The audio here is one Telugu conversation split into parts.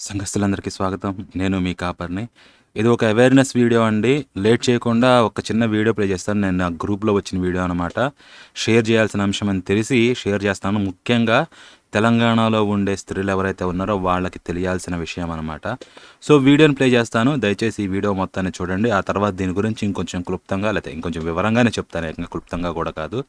సంఘస్థులందరికీ స్వాగతం. నేను మీ కాపర్ని. ఇది ఒక అవేర్నెస్ వీడియో అండి. లేట్ చేయకుండా ఒక చిన్న వీడియో ప్లే చేస్తాను. నేను నా గ్రూప్లో వచ్చిన వీడియో అనమాట షేర్ చేయాల్సిన అంశం అని తెలిసి షేర్ చేస్తాను. ముఖ్యంగా తెలంగాణలో ఉండే స్త్రీలు ఎవరైతే ఉన్నారో వాళ్ళకి తెలియాల్సిన విషయం అనమాట సో వీడియోని ప్లే చేస్తాను. దయచేసి ఈ వీడియో మొత్తాన్ని చూడండి. ఆ తర్వాత దీని గురించి ఇంకొంచెం క్లుప్తంగా లేకపోతే ఇంకొంచెం వివరంగానే చెప్తాను. ఇంకా క్లుప్తంగా కూడా కాదు.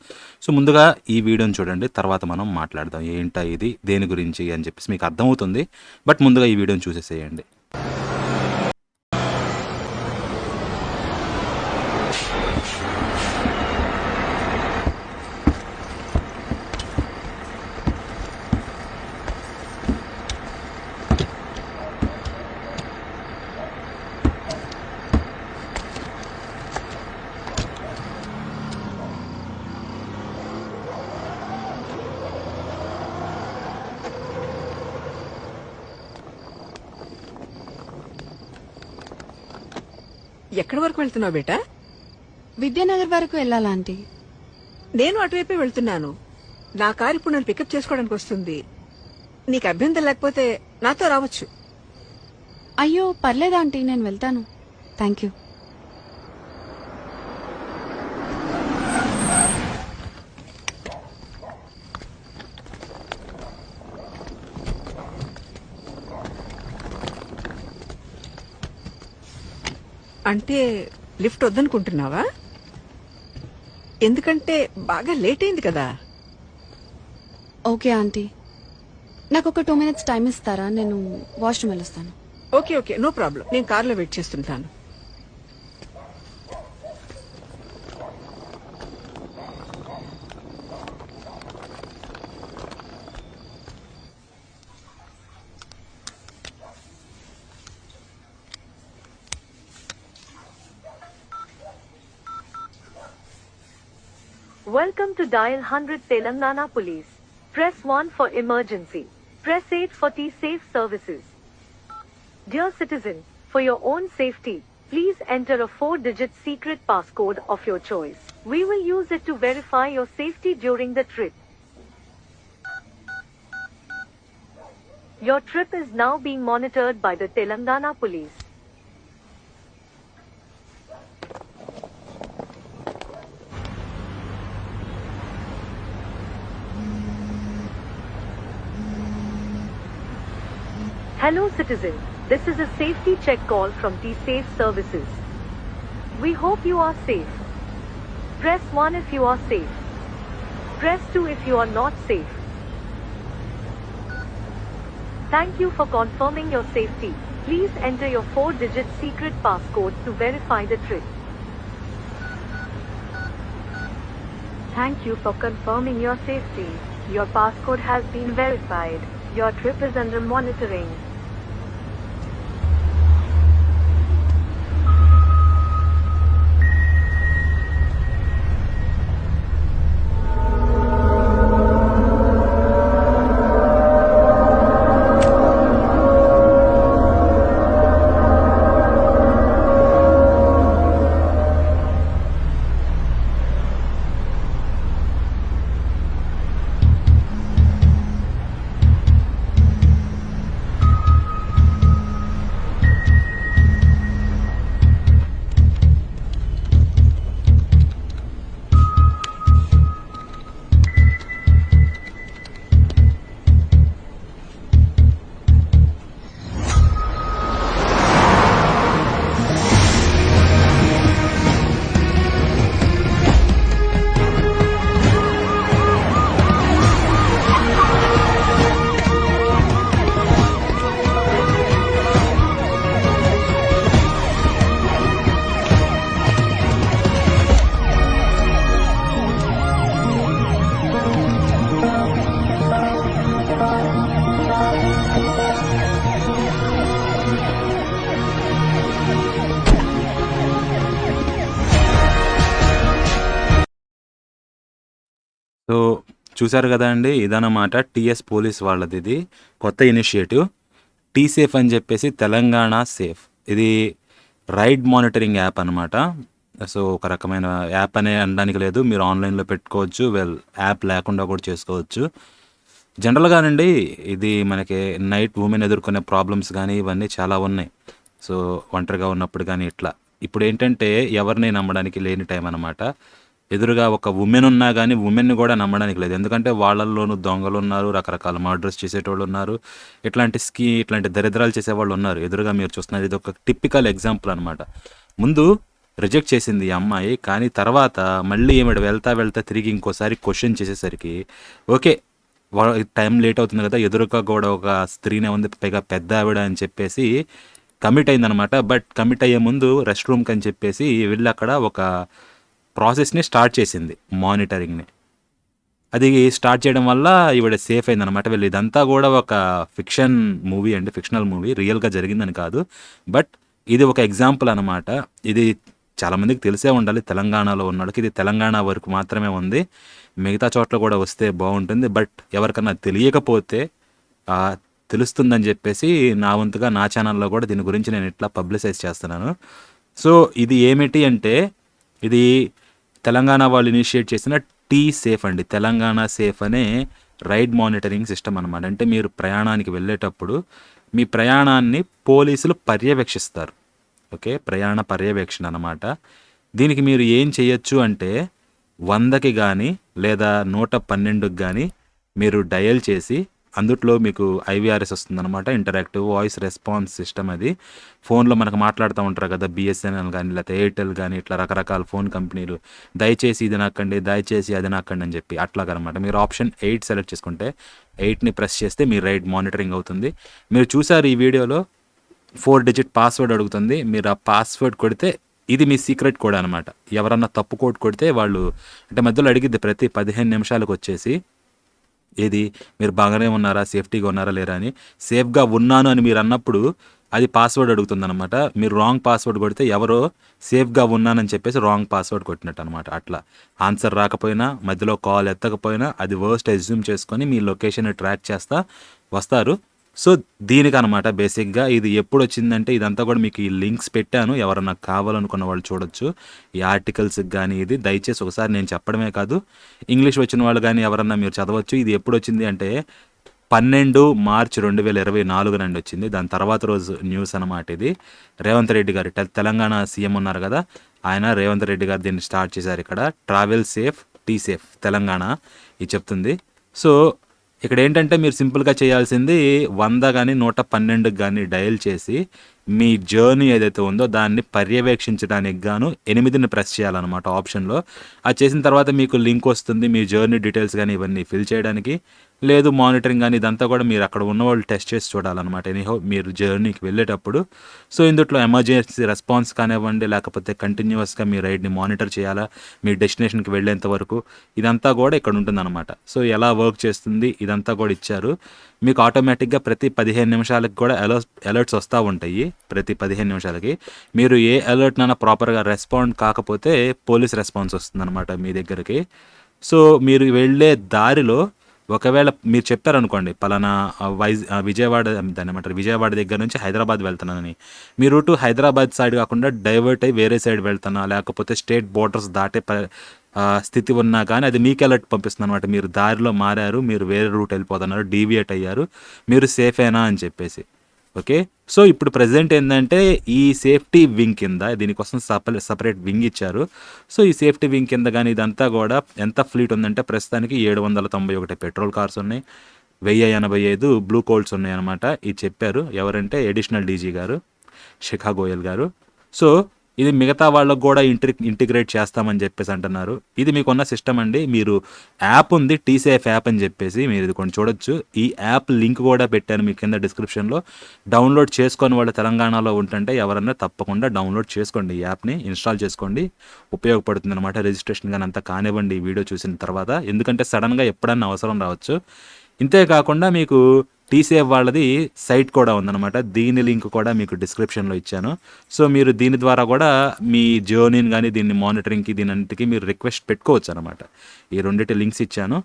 సో ముందుగా ఈ వీడియోని చూడండి. తర్వాత మనం మాట్లాడదాం. ఏంటా ఇది? దేని గురించి అని చెప్పేసి మీకు అర్థమవుతుంది. బట్ ముందుగా ఈ వీడియోని చూసేసేయండి. ఎక్కడి వరకు వెళ్తున్నావు బేటా? విద్యానగర్ వరకు వెళ్ళాలా ఆంటీ? నేను అటువైపే వెళ్తున్నాను. నా కారు ఇప్పుడు నన్ను పికప్ చేసుకోవడానికి వస్తుంది. నీకు అభ్యంతరం లేకపోతే నాతో రావచ్చు. అయ్యో పర్లేదు ఆంటీ నేను వెళ్తాను. Thank you. అంటే లిఫ్ట్ వద్దనుకుంటున్నావా? ఎందుకంటే బాగా లేట్ అయింది కదా. Okay aunty. నాకు ఒక టూ మినిట్స్ టైం ఇస్తారా? నేను వాష్రూమ్ వెళ్ళొస్తాను. Okay okay. No problem. నేను కార్లో వెయిట్ చేస్తుంటాను. Welcome to Dial 100 Telangana Police. Press 1 for emergency. Press 8 for T-Safe services. Dear citizen, for your own safety, please enter a 4-digit secret passcode of your choice. We will use it to verify your safety during the trip. Your trip is now being monitored by the Telangana Police. Hello citizen, this is a safety check call from T-Safe Services. We hope you are safe. Press 1 if you are safe. Press 2 if you are not safe. Thank you for confirming your safety. Please enter your 4-digit secret passcode to verify the trip. Thank you for confirming your safety. Your passcode has been verified. Your trip is under monitoring. చూశారు కదా అండి? ఇదన్నమాట టిఎస్ పోలీస్ వాళ్ళది ఇది. కొత్త ఇనిషియేటివ్. టీ సేఫ్ అని చెప్పేసి తెలంగాణ సేఫ్. ఇది రైడ్ మానిటరింగ్ యాప్ అనమాట సో ఒక రకమైన యాప్ అనే అనడానికి లేదు. మీరు ఆన్లైన్లో పెట్టుకోవచ్చు. వెల్ యాప్ లేకుండా కూడా చేసుకోవచ్చు. జనరల్గానండి ఇది మనకి నైట్ ఉమెన్ ఎదుర్కొనే ప్రాబ్లమ్స్ కానీ ఇవన్నీ చాలా ఉన్నాయి. సో ఒంటరిగా ఉన్నప్పుడు కానీ ఇట్లా. ఇప్పుడు ఏంటంటే ఎవరిని నమ్మడానికి లేని టైం అనమాట ఎదురుగా ఒక ఉమెన్ ఉన్నా కానీ ఉమెన్ని కూడా నమ్మడానికి లేదు. ఎందుకంటే వాళ్ళల్లోనూ దొంగలు ఉన్నారు రకరకాల మర్డర్స్ చేసేటోళ్ళు ఉన్నారు. ఇట్లాంటి స్కీ ఇట్లాంటి దరిద్రాలు చేసేవాళ్ళు ఉన్నారు. ఎదురుగా మీరు చూస్తున్నారు ఇది ఒక టిపికల్ ఎగ్జాంపుల్ అనమాట ముందు రిజెక్ట్ చేసింది ఈ అమ్మాయి కానీ తర్వాత మళ్ళీ ఈమె వెళ్తా వెళ్తా తిరిగి ఇంకోసారి క్వశ్చన్ చేసేసరికి ఓకే వా- టైం లేట్ అవుతుంది కదా ఎదురుగా కూడా ఒక స్త్రీనే ఉంది పైగా పెద్ద ఆవిడ అని చెప్పేసి కమిట్ అయిందనమాట బట్ కమిట్ అయ్యే ముందు రెస్ట్ రూమ్కి అని చెప్పేసి వెళ్ళి అక్కడ ఒక ప్రాసెస్ని స్టార్ట్ చేసింది మానిటరింగ్ని. అది స్టార్ట్ చేయడం వల్ల ఈవిడ సేఫ్ అయిందనమాట వీళ్ళు ఇదంతా కూడా ఒక ఫిక్షన్ మూవీ అండి ఫిక్షనల్ మూవీ రియల్గా జరిగిందని కాదు. బట్ ఇది ఒక ఎగ్జాంపుల్ అనమాట ఇది చాలామందికి తెలిసే ఉండాలి. తెలంగాణలో ఉన్నాడుకి ఇది తెలంగాణ వరకు మాత్రమే ఉంది. మిగతా చోట్ల కూడా వస్తే బాగుంటుంది. బట్ ఎవరికన్నా తెలియకపోతే తెలుస్తుందని చెప్పేసి నా వంతుగా నా ఛానల్లో కూడా దీని గురించి నేను ఇట్లా పబ్లిసైజ్ చేస్తున్నాను. సో ఇది ఏమిటి అంటే ఇది తెలంగాణ వాళ్ళు ఇనిషియేట్ చేసిన టీ సేఫ్ అండి. తెలంగాణ సేఫ్ అనే రైడ్ మానిటరింగ్ సిస్టమ్ అనమాట అంటే మీరు ప్రయాణానికి వెళ్ళేటప్పుడు మీ ప్రయాణాన్ని పోలీసులు పర్యవేక్షిస్తారు. ఓకే? ప్రయాణ పర్యవేక్షణ అనమాట దీనికి మీరు ఏం చేయొచ్చు అంటే వందకి కానీ లేదా నూట పన్నెండుకి కానీ మీరు డయల్ చేసి అందుట్లో మీకు ఐవీఆర్ఎస్ వస్తుందన్నమాట ఇంటరాక్టివ్ వాయిస్ రెస్పాన్స్ సిస్టమ్ అది. ఫోన్లో మనకు మాట్లాడుతూ ఉంటారు కదా బిఎస్ఎన్ఎల్ కానీ లేకపోతే ఎయిర్టెల్ కానీ ఇట్లా రకరకాల ఫోన్ కంపెనీలు దయచేసి ఇది నాకండి దయచేసి అది నాకండి అని చెప్పి అట్లాగనమాట. మీరు ఆప్షన్ ఎయిట్ సెలెక్ట్ చేసుకుంటే ఎయిట్ని ప్రెస్ చేస్తే మీ రైడ్ మానిటరింగ్ అవుతుంది. మీరు చూసారు ఈ వీడియోలో ఫోర్ డిజిట్ పాస్వర్డ్ అడుగుతుంది. మీరు ఆ పాస్వర్డ్ కొడితే ఇది మీ సీక్రెట్ కోడ్ అనమాట ఎవరన్నా తప్పు కోడ్ కొడితే వాళ్ళు అంటే మధ్యలో అడిగిద్ది ప్రతి పదిహేను నిమిషాలకు వచ్చేసి ఏది? మీరు బాగానే ఉన్నారా? సేఫ్టీగా ఉన్నారా? లేరా అని. సేఫ్గా ఉన్నాను అని మీరు అన్నప్పుడు అది పాస్వర్డ్ అడుగుతుందనమాట మీరు రాంగ్ పాస్వర్డ్ కొడితే ఎవరో సేఫ్గా ఉన్నానని చెప్పేసి రాంగ్ పాస్వర్డ్ కొట్టినట్టు అనమాట అట్లా. ఆన్సర్ రాకపోయినా మధ్యలో కాల్ ఎత్తకపోయినా అది వర్స్ట్ ఎజ్యూమ్ చేసుకొని మీ లొకేషన్ ట్రాక్ చేస్తా వస్తారు. సో దీనికి అనమాట బేసిక్గా ఇది ఎప్పుడు వచ్చిందంటే ఇదంతా కూడా మీకు ఈ లింక్స్ పెట్టాను. ఎవరన్నా కావాలనుకున్న వాళ్ళు చూడొచ్చు. ఈ ఆర్టికల్స్కి కానీ ఇది దయచేసి ఒకసారి నేను చెప్పడమే కాదు. ఇంగ్లీష్ వచ్చిన వాళ్ళు కానీ ఎవరన్నా మీరు చదవచ్చు. ఇది ఎప్పుడు వచ్చింది అంటే పన్నెండు మార్చి రెండు వేల ఇరవై నాలుగు నుండి వచ్చింది. దాని తర్వాత రోజు న్యూస్ అనమాట ఇది. రేవంత్ రెడ్డి గారు తెలంగాణ సీఎం ఉన్నారు కదా ఆయన రేవంత్ రెడ్డి గారు దీన్ని స్టార్ట్ చేశారు ఇక్కడ. Travel safe T safe Telangana ఇది చెప్తుంది. సో ఇక్కడ ఏంటంటే మీరు సింపుల్గా చేయాల్సింది వంద కానీ నూట పన్నెండుకి కానీ డయల్ చేసి మీ జర్నీ ఏదైతే ఉందో దాన్ని పర్యవేక్షించడానికి గాను ఎనిమిదిని ప్రెస్ చేయాలన్నమాట ఆప్షన్లో. అది చేసిన తర్వాత మీకు లింక్ వస్తుంది మీ జర్నీ డీటెయిల్స్ కానీ ఇవన్నీ ఫిల్ చేయడానికి. లేదు మానిటరింగ్ కానీ ఇదంతా కూడా మీరు అక్కడ ఉన్న వాళ్ళు టెస్ట్ చేసి చూడాలన్నమాట. ఎనీహో మీరు జర్నీకి వెళ్ళేటప్పుడు సో ఇందుట్లో ఎమర్జెన్సీ రెస్పాన్స్ కానివ్వండి లేకపోతే కంటిన్యూస్గా మీ రైడ్ని మానిటర్ చేయాలా మీ డెస్టినేషన్కి వెళ్ళేంత వరకు ఇదంతా కూడా ఇక్కడ ఉంటుందన్నమాట. సో ఎలా వర్క్ చేస్తుంది ఇదంతా కూడా ఇచ్చారు. మీకు ఆటోమేటిక్గా ప్రతి పదిహేను నిమిషాలకు కూడా అలర్ట్ అలర్ట్స్ వస్తూ ఉంటాయి ప్రతి పదిహేను నిమిషాలకి. మీరు ఏ అలర్ట్నైనా ప్రాపర్గా రెస్పాండ్ కాకపోతే పోలీస్ రెస్పాన్స్ వస్తుందన్నమాట మీ దగ్గరికి. సో మీరు వెళ్ళే దారిలో ఒకవేళ మీరు చెప్పారనుకోండి పలానా వైజ్ విజయవాడ దాన్ని ఏమంటారు విజయవాడ దగ్గర నుంచి హైదరాబాద్ వెళ్తున్నానని. మీ రూటు హైదరాబాద్ సైడ్ కాకుండా డైవర్ట్ అయ్యి వేరే సైడ్ వెళ్తున్నా లేకపోతే స్టేట్ బోర్డర్స్ దాటే స్థితి ఉన్నా కానీ అది మీకు అలర్ట్ పంపిస్తుంది అనమాట మీరు దారిలో మారారు మీరు వేరే రూట్ వెళ్ళిపోతున్నారు డీవియేట్ అయ్యారు మీరు సేఫేనా అని చెప్పేసి. ఓకే? సో ఇప్పుడు ప్రజెంట్ ఏంటంటే ఈ సేఫ్టీ వింగ్ కింద దీనికోసం సపరే సపరేట్ వింగ్ ఇచ్చారు. సో ఈ సేఫ్టీ వింగ్ కింద కానీ ఇదంతా కూడా ఎంత ఫ్లీట్ ఉందంటే ప్రస్తుతానికి ఏడు వందల తొంభై ఒకటి పెట్రోల్ కార్స్ ఉన్నాయి. వెయ్యి ఎనభై ఐదు బ్లూ కోల్డ్స్ ఉన్నాయి అనమాట ఇది చెప్పారు ఎవరంటే ఎడిషనల్ డీజీ గారు శిఖా గోయల్ గారు. సో ఇది మిగతా వాళ్ళకు కూడా ఇంటి ఇంటిగ్రేట్ చేస్తామని చెప్పేసి అంటున్నారు. ఇది మీకున్న సిస్టమ్ అండి. మీరు యాప్ ఉంది టీసేఫ్ యాప్ అని చెప్పేసి మీరు ఇది కొన్ని చూడొచ్చు. ఈ యాప్ లింక్ కూడా పెట్టాను మీ కింద డిస్క్రిప్షన్లో. డౌన్లోడ్ చేసుకొని వాళ్ళు తెలంగాణలో ఉంటుంటే ఎవరన్నా తప్పకుండా డౌన్లోడ్ చేసుకోండి ఈ యాప్ని ఇన్స్టాల్ చేసుకోండి. ఉపయోగపడుతుంది అనమాట రిజిస్ట్రేషన్ కానీ అంతా కానివ్వండి ఈ వీడియో చూసిన తర్వాత. ఎందుకంటే సడన్గా ఎప్పుడన్నా అవసరం రావచ్చు. ఇంతే కాకుండా మీకు టీసేఫ్ వాళ్ళది సైట్ కూడా ఉందన్నమాట. దీని లింక్ కూడా మీకు డిస్క్రిప్షన్లో ఇచ్చాను. సో మీరు దీని ద్వారా కూడా మీ జర్నీని కానీ దీన్ని మానిటరింగ్కి దీనంటికి మీరు రిక్వెస్ట్ పెట్టుకోవచ్చు అనమాట ఈ రెండింటి లింక్స్ ఇచ్చాను.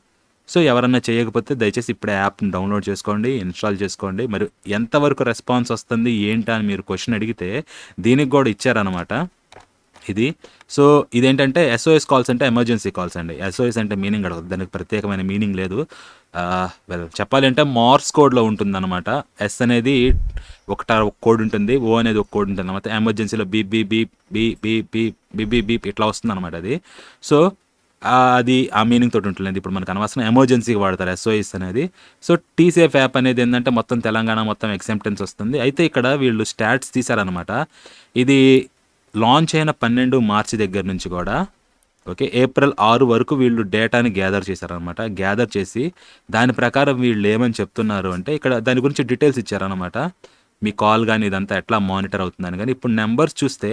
సో ఎవరన్నా చేయకపోతే దయచేసి ఇప్పుడే యాప్ని డౌన్లోడ్ చేసుకోండి ఇన్స్టాల్ చేసుకోండి. మరి ఎంతవరకు రెస్పాన్స్ వస్తుంది ఏంటి అని మీరు క్వశ్చన్ అడిగితే దీనికి కూడా ఇచ్చారనమాట ఇది. సో ఇదేంటంటే ఎస్ఓఎస్ కాల్స్ అంటే ఎమర్జెన్సీ కాల్స్ అండి. ఎస్ఓఎస్ అంటే మీనింగ్ అడగదు. దానికి ప్రత్యేకమైన మీనింగ్ లేదు. వెల్ చెప్పాలి అంటే మార్స్ కోడ్లో ఉంటుందన్నమాట. ఎస్ అనేది ఒకట ఒక కోడ్ ఉంటుంది. ఓ అనేది ఒక కోడ్ ఉంటుంది అనమాట ఎమర్జెన్సీలో బీ బీ బీ బీ బీ బీ బీ బీ బీ ఇట్లా వస్తుంది అనమాట అది. సో అది ఆ మీనింగ్ తోటి ఉంటుంది. ఇప్పుడు మనకు అనవసరం ఎమర్జెన్సీకి వాడతారు ఎస్ఓఎస్ అనేది. సో టీసేఫ్ యాప్ అనేది ఏంటంటే మొత్తం తెలంగాణ మొత్తం ఎక్సెప్టెన్స్ వస్తుంది. అయితే ఇక్కడ వీళ్ళు స్టాట్స్ తీశారనమాట ఇది లాంచ్ అయిన పన్నెండు మార్చి దగ్గర నుంచి కూడా ఓకే ఏప్రిల్ ఆరు వరకు వీళ్ళు డేటాని గ్యాదర్ చేశారనమాట గ్యాదర్ చేసి దాని ప్రకారం వీళ్ళు ఏమని చెప్తున్నారు అంటే ఇక్కడ దాని గురించి డీటెయిల్స్ ఇచ్చారనమాట మీ కాల్ కానీ ఇదంతా ఎట్లా మానిటర్ అవుతుందని కానీ ఇప్పుడు నెంబర్స్ చూస్తే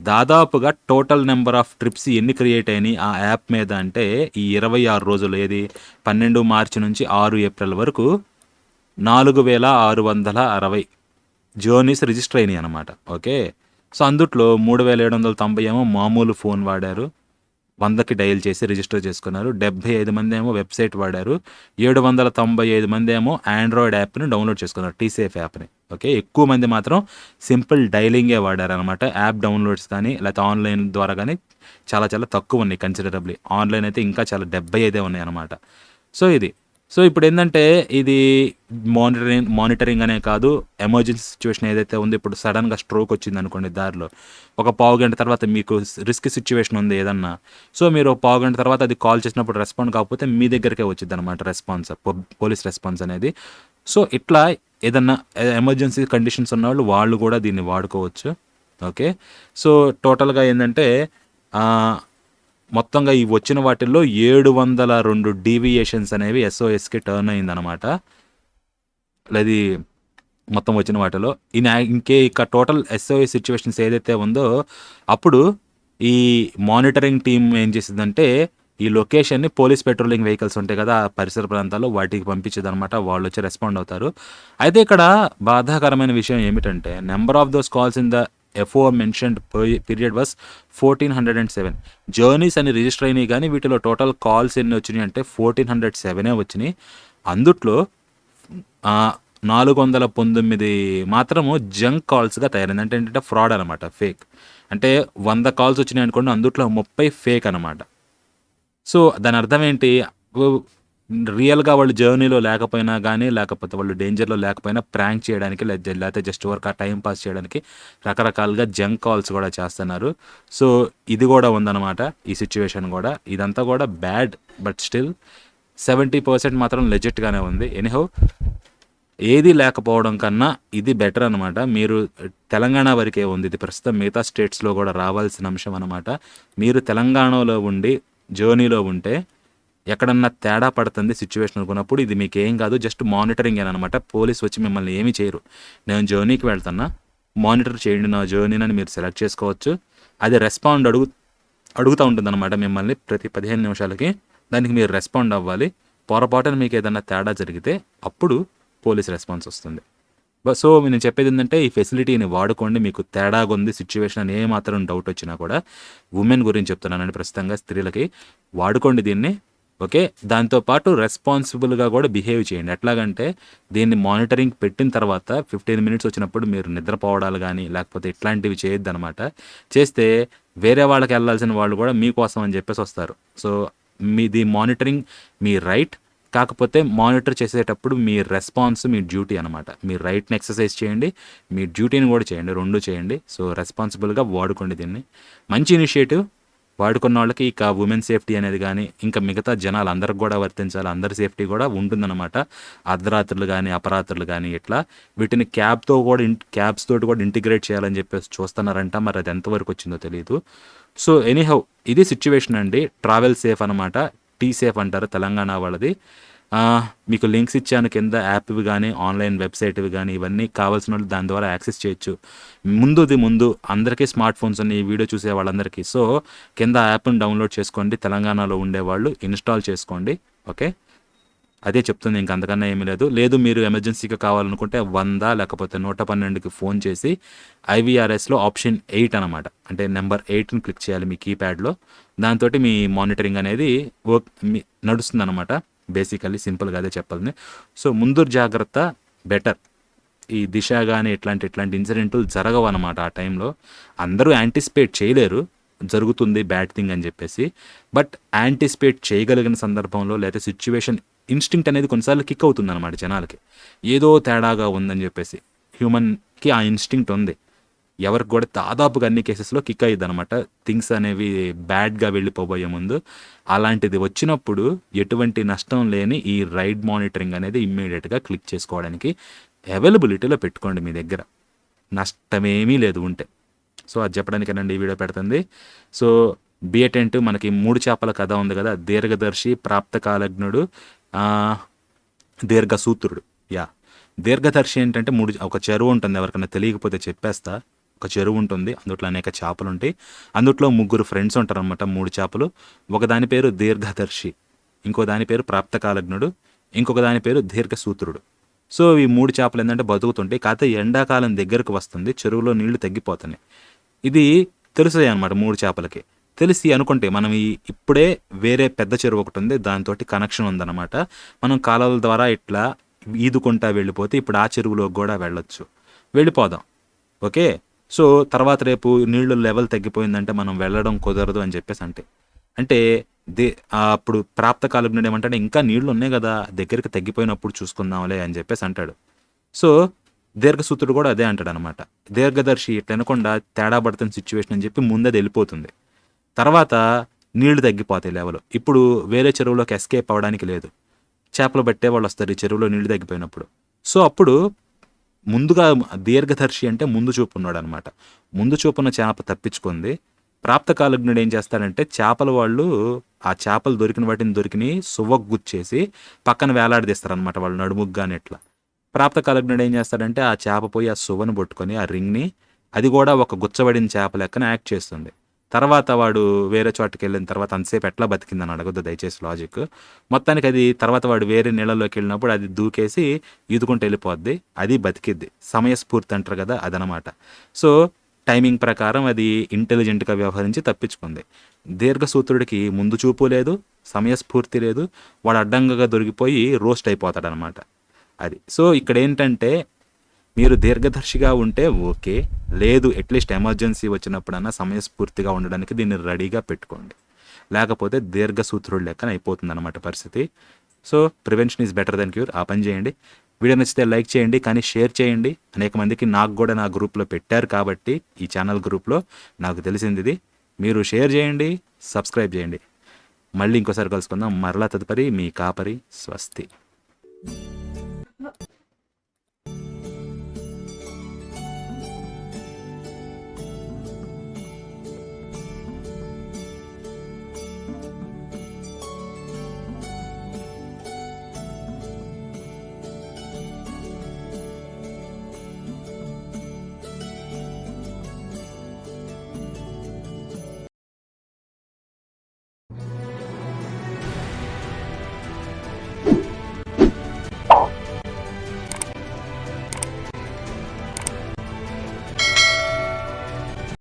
దాదాపుగా టోటల్ నెంబర్ ఆఫ్ ట్రిప్స్ ఎన్ని క్రియేట్ అయినాయి ఆ యాప్ మీద అంటే ఈ ఇరవై ఆరు రోజులు ఏది? పన్నెండు మార్చి నుంచి ఆరు ఏప్రిల్ వరకు నాలుగు వేల ఆరు వందల అరవై జర్నీస్ రిజిస్టర్ అయినాయి అనమాట ఓకే? సో అందుట్లో మూడు వేల ఏడు వందల తొంభై ఏమో మామూలు ఫోన్ వాడారు. వందకి డయల్ చేసి రిజిస్టర్ చేసుకున్నారు. డెబ్బై ఐదు మంది ఏమో వెబ్సైట్ వాడారు. ఏడు వందల తొంభై ఐదు మంది ఏమో ఆండ్రాయిడ్ యాప్ని డౌన్లోడ్ చేసుకున్నారు టీసీఎఫ్ యాప్ని. ఓకే? ఎక్కువ మంది మాత్రం సింపుల్ డైలింగే వాడారు అనమాట యాప్ డౌన్లోడ్స్ కానీ లేకపోతే ఆన్లైన్ ద్వారా కానీ చాలా చాలా తక్కువ ఉన్నాయి కన్సిడరబ్లీ ఆన్లైన్ అయితే ఇంకా చాలా డెబ్బై ఐదే ఉన్నాయి అనమాట సో ఇది సో ఇప్పుడు ఏంటంటే ఇది మానిటరింగ్ మానిటరింగ్ అనే కాదు ఎమర్జెన్సీ సిచ్యువేషన్ ఏదైతే ఉందో ఇప్పుడు సడన్గా స్ట్రోక్ వచ్చింది అనుకోండి దారిలో ఒక పావు గంట తర్వాత మీకు రిస్క్ సిచ్యువేషన్ ఉంది ఏదన్నా. సో మీరు పావు గంట తర్వాత అది కాల్ చేసినప్పుడు రెస్పాండ్ కాకపోతే మీ దగ్గరికే వచ్చింది అనమాట రెస్పాన్స్ పోలీస్ రెస్పాన్స్ అనేది. సో ఇట్లా ఏదన్నా ఎమర్జెన్సీ కండిషన్స్ ఉన్నవాళ్ళు వాళ్ళు కూడా దీన్ని వాడుకోవచ్చు. ఓకే? సో టోటల్గా ఏంటంటే మొత్తంగా ఈ వచ్చిన వాటిల్లో ఏడు వందల రెండు డీవియేషన్స్ అనేవి ఎస్ఓఎస్కి టర్న్ అయిందనమాట అది మొత్తం వచ్చిన వాటిలో. ఇన్ ఇంకే ఇక టోటల్ ఎస్ఓఎస్ సిచ్యువేషన్స్ ఏదైతే ఉందో అప్పుడు ఈ మానిటరింగ్ టీం ఏం చేసిందంటే ఈ లొకేషన్ని పోలీస్ పెట్రోలింగ్ వెహికల్స్ ఉంటాయి కదా ఆ పరిసర ప్రాంతాల్లో వాటికి పంపించేది అనమాట వాళ్ళు వచ్చి రెస్పాండ్ అవుతారు. అయితే ఇక్కడ బాధాకరమైన విషయం ఏమిటంటే number of those calls in the above mentioned period was fourteen hundred and seven journeys అని రిజిస్టర్ అయినాయి కానీ వీటిలో టోటల్ కాల్స్ ఎన్ని వచ్చినాయి అంటే ఫోర్టీన్ హండ్రెడ్ సెవెనే వచ్చినాయి. అందుట్లో నాలుగు వందల పంతొమ్మిది మాత్రము జంక్ కాల్స్గా తయారైంది. అంటే ఏంటంటే ఫ్రాడ్ అనమాట ఫేక్ అంటే వంద కాల్స్ వచ్చినాయి అనుకోండి అందుట్లో ముప్పై ఫేక్ అనమాట సో దాని అర్థం ఏంటి? రియల్గా వాళ్ళు జర్నీలో లేకపోయినా కానీ లేకపోతే వాళ్ళు డేంజర్లో లేకపోయినా ప్రాంక్ చేయడానికి లేకపోతే జస్ట్ వర్క్ ఆ టైం పాస్ చేయడానికి రకరకాలుగా జంక్ కాల్స్ కూడా చేస్తున్నారు. సో ఇది కూడా ఉందన్నమాట ఈ సిచ్యువేషన్ కూడా. ఇదంతా కూడా bad but still seventy percent మాత్రం లెజిట్గానే ఉంది. ఎనీహౌ ఏది లేకపోవడం కన్నా ఇది బెటర్ అనమాట మీరు తెలంగాణ వరకే ఉంది ఇది ప్రస్తుతం. మిగతా స్టేట్స్లో కూడా రావాల్సిన అంశం అనమాట మీరు తెలంగాణలో ఉండి జర్నీలో ఉంటే ఎక్కడన్నా తేడా పడుతుంది సిచ్యువేషన్ అనుకున్నప్పుడు ఇది మీకు ఏం కాదు జస్ట్ మానిటరింగ్ అనమాట పోలీస్ వచ్చి మిమ్మల్ని ఏమీ చేయరు. నేను జర్నీకి వెళ్తున్నా మానిటర్ చేయండి నా జర్నీని అని మీరు సెలెక్ట్ చేసుకోవచ్చు. అది రెస్పాండ్ అడుగు అడుగుతూ ఉంటుంది మిమ్మల్ని ప్రతి పదిహేను నిమిషాలకి. దానికి మీరు రెస్పాండ్ అవ్వాలి. పొరపాటున మీకు ఏదైనా తేడా జరిగితే అప్పుడు పోలీస్ రెస్పాన్స్ వస్తుంది. సో నేను చెప్పేది ఏంటంటే ఈ ఫెసిలిటీని వాడుకోండి. మీకు తేడాగా ఉంది సిచ్యువేషన్ అని ఏమాత్రం డౌట్ వచ్చినా కూడా ఉమెన్ గురించి చెప్తున్నానండి ప్రస్తుతంగా స్త్రీలకి. వాడుకోండి దీన్ని. ఓకే? దాంతోపాటు రెస్పాన్సిబుల్గా కూడా బిహేవ్ చేయండి. ఎట్లాగంటే దీన్ని మానిటరింగ్ పెట్టిన తర్వాత ఫిఫ్టీన్ మినిట్స్ వచ్చినప్పుడు మీరు నిద్రపోవడాలు కానీ లేకపోతే ఇట్లాంటివి చేయొద్దు అనమాట చేస్తే వేరే వాళ్ళకి వెళ్ళాల్సిన వాళ్ళు కూడా మీకోసం అని చెప్పేసి వస్తారు. సో మీది మానిటరింగ్ మీ రైట్. కాకపోతే మానిటర్ చేసేటప్పుడు మీ రెస్పాన్స్ మీ డ్యూటీ అనమాట. మీ రైట్ని ఎక్సర్సైజ్ చేయండి మీ డ్యూటీని కూడా చేయండి రెండు చేయండి. సో రెస్పాన్సిబుల్గా వాడుకోండి దీన్ని. మంచి ఇనిషియేటివ్. వాడుకున్న వాళ్ళకి ఇక ఉమెన్ సేఫ్టీ అనేది కానీ ఇంకా మిగతా జనాలు అందరికి కూడా వర్తించాలి. అందరి సేఫ్టీ కూడా ఉంటుందన్నమాట. అర్ధరాత్రులు కానీ అపరాత్రులు కానీ ఇట్లా. వీటిని క్యాబ్తో కూడా క్యాబ్స్ తోటి కూడా ఇంటిగ్రేట్ చేయాలని చెప్పేసి చూస్తున్నారంట. మరి అది ఎంతవరకు వచ్చిందో తెలియదు సో ఎనీహౌ ఇది సిచ్యువేషన్ అండి. ట్రావెల్ సేఫ్ అనమాట టీ సేఫ్ అంటారు తెలంగాణ వాళ్ళది. మీకు లింక్స్ ఇచ్చాను కింద యాప్ ఇవి కానీ ఆన్లైన్ వెబ్సైట్ ఇవి కానీ ఇవన్నీ కావాల్సిన వాళ్ళు దాని ద్వారా యాక్సెస్ చేయొచ్చు. ముందుది ముందు అందరికీ స్మార్ట్ ఫోన్స్ ఉన్నాయి ఈ వీడియో చూసే వాళ్ళందరికీ. సో కింద యాప్ని డౌన్లోడ్ చేసుకోండి తెలంగాణలో ఉండేవాళ్ళు ఇన్స్టాల్ చేసుకోండి ఓకే? అదే చెప్తుంది ఇంక అంతకన్నా ఏమీ లేదు. లేదు మీరు ఎమర్జెన్సీగా కావాలనుకుంటే వంద లేకపోతే నూట పన్నెండుకి ఫోన్ చేసి ఐవీఆర్ఎస్లో ఆప్షన్ ఎయిట్ అనమాట. అంటే నెంబర్ ఎయిట్ని క్లిక్ చేయాలి మీ కీప్యాడ్లో. దాంతో మీ మానిటరింగ్ అనేది వర్క్ నడుస్తుంది అనమాట బేసికల్లీ సింపుల్గా అదే చెప్పాలని సో ముందు జాగ్రత్త బెటర్. ఈ దిశ కానీ ఇట్లాంటి ఇట్లాంటి ఇన్సిడెంట్లు జరగవు అనమాట ఆ టైంలో. అందరూ యాంటిసిపేట్ చేయలేరు. జరుగుతుంది బ్యాడ్ థింగ్ అని చెప్పేసి. బట్ యాంటిసిపేట్ చేయగలిగిన సందర్భంలో లేదా సిచ్యువేషన్ ఇన్స్టింక్ట్ అనేది కొన్నిసార్లు కిక్ అవుతుంది అనమాట జనాలకి. ఏదో తేడాగా ఉందని చెప్పేసి హ్యూమన్కి ఆ ఇన్స్టింక్ట్ ఉంది. ఎవరికి కూడా దాదాపుగా అన్ని కేసెస్లో కిక్ అయ్యిద్ది అనమాట థింగ్స్ అనేవి బ్యాడ్గా వెళ్ళిపోబోయే ముందు. అలాంటిది వచ్చినప్పుడు ఎటువంటి నష్టం లేని ఈ రైడ్ మానిటరింగ్ అనేది ఇమ్మీడియట్గా క్లిక్ చేసుకోవడానికి అవైలబిలిటీలో పెట్టుకోండి మీ దగ్గర. నష్టమేమీ లేదు ఉంటే. సో అది చెప్పడానికేనండి ఈ వీడియో పెడుతుంది. సో బిఎటెంట్ మనకి మూడు చేపల కథ ఉంది కదా. దీర్ఘదర్శి ప్రాప్తకాలజ్ఞుడు దీర్ఘసూత్రుడు. యా. దీర్ఘదర్శి ఏంటంటే మూడు ఒక చెరువు ఉంటుంది ఎవరికైనా తెలియకపోతే చెప్పేస్తా. ఒక చెరువు ఉంటుంది అందుట్లో అనేక చేపలు ఉంటాయి. అందుట్లో ముగ్గురు ఫ్రెండ్స్ ఉంటారు అనమాట మూడు చేపలు. ఒక దాని పేరు దీర్ఘదర్శి ఇంకో దాని పేరు ప్రాప్తకాలజ్ఞుడు ఇంకొక దాని పేరు దీర్ఘసూత్రుడు. సో ఈ మూడు చేపలు ఏంటంటే బతుకుతుంటాయి కాకపోతే ఎండాకాలం దగ్గరకు వస్తుంది చెరువులో నీళ్ళు తగ్గిపోతున్నాయి. ఇది తెలుసాయి అనమాట మూడు చేపలకి. తెలిసి అనుకుంటే మనం ఈ ఇప్పుడే వేరే పెద్ద చెరువు ఒకటి ఉంది దాంతో కనెక్షన్ ఉందన్నమాట. మనం కాలువల ద్వారా ఇట్లా ఈదుకుంటా వెళ్ళిపోతే ఇప్పుడు ఆ చెరువులోకి కూడా వెళ్ళొచ్చు. వెళ్ళిపోదాం. ఓకే? సో తర్వాత రేపు నీళ్ళు లెవెల్ తగ్గిపోయిందంటే మనం వెళ్ళడం కుదరదు అని చెప్పేసి అంటే. అంటే దే అప్పుడు ప్రాప్త కాలజ్ఞుడు ఏమంటాడు ఇంకా నీళ్ళు ఉన్నాయి కదా దగ్గరికి తగ్గిపోయినప్పుడు చూసుకుందాంలే అని చెప్పేసి అంటాడు. సో దీర్ఘసూత్రుడు కూడా అదే అంటాడు అనమాట దీర్ఘదర్శి ఇట్లా అనకుండా తేడా పడుతున్న సిచ్యువేషన్ అని చెప్పి ముందే వెళ్ళిపోతుంది. తర్వాత నీళ్ళు తగ్గిపోతాయి లెవెల్. ఇప్పుడు వేరే చెరువులోకి ఎస్కేప్ అవ్వడానికి లేదు. చేపలు పట్టే వాళ్ళు వస్తారు ఈ చెరువులో నీళ్ళు తగ్గిపోయినప్పుడు. సో అప్పుడు ముందుగా దీర్ఘదర్శి అంటే ముందు చూపు ఉన్నాడు అనమాట ముందు చూపున్న చేప తప్పించుకుంది. ప్రాప్తకాలజ్ఞుడు ఏం చేస్తాడంటే చేపల వాళ్ళు ఆ చేపలు దొరికిన వాటిని దొరికిని సువ్వకు గుచ్చేసి పక్కన వేలాడదీస్తారు అనమాట వాళ్ళు నడుముగ్గాని ఎట్లా. ఇట్లా ప్రాప్తకాలజ్ఞుడు ఏం చేస్తాడంటే ఆ చేప పోయి ఆ సువ్వను పట్టుకొని ఆ రింగ్ని అది కూడా ఒక గుచ్చబడిన చేప లెక్కన యాక్ట్ చేస్తుంది. తర్వాత వాడు వేరే చోటుకి వెళ్ళిన తర్వాత అంతసేపు ఎట్లా బతికిందని అడగద్దు దయచేసి లాజిక్ మొత్తానికి అది తర్వాత వాడు వేరే నీళ్ళలోకి వెళ్ళినప్పుడు అది దూకేసి ఈదుకుంటూ వెళ్ళిపోద్ది. అది బతికిద్ది. సమయస్ఫూర్తి అంటారు కదా అదనమాట. సో టైమింగ్ ప్రకారం అది ఇంటెలిజెంట్గా వ్యవహరించి తప్పించుకుంది. దీర్ఘసూత్రుడికి ముందు చూపు లేదు సమయస్ఫూర్తి లేదు వాడు అడ్డంగా దొరికిపోయి రోస్ట్ అయిపోతాడనమాట. అది. సో ఇక్కడ ఏంటంటే మీరు దీర్ఘదర్శిగా ఉంటే ఓకే. లేదు అట్లీస్ట్ ఎమర్జెన్సీ వచ్చినప్పుడన్నా సమయస్ఫూర్తిగా ఉండడానికి దీన్ని రెడీగా పెట్టుకోండి. లేకపోతే దీర్ఘసూత్రుడు లెక్కన అయిపోతుంది అనమాట పరిస్థితి. So prevention is better than cure. ఆ పని చేయండి. వీడియో నచ్చితే లైక్ చేయండి కానీ షేర్ చేయండి. అనేక మందికి నాకు కూడా నా గ్రూప్లో పెట్టారు కాబట్టి ఈ ఛానల్ గ్రూప్లో నాకు తెలిసింది ఇది. మీరు షేర్ చేయండి సబ్స్క్రైబ్ చేయండి. మళ్ళీ ఇంకోసారి కలుసుకుందాం. మరలా తదుపరి మీ కాపరి స్వస్తి.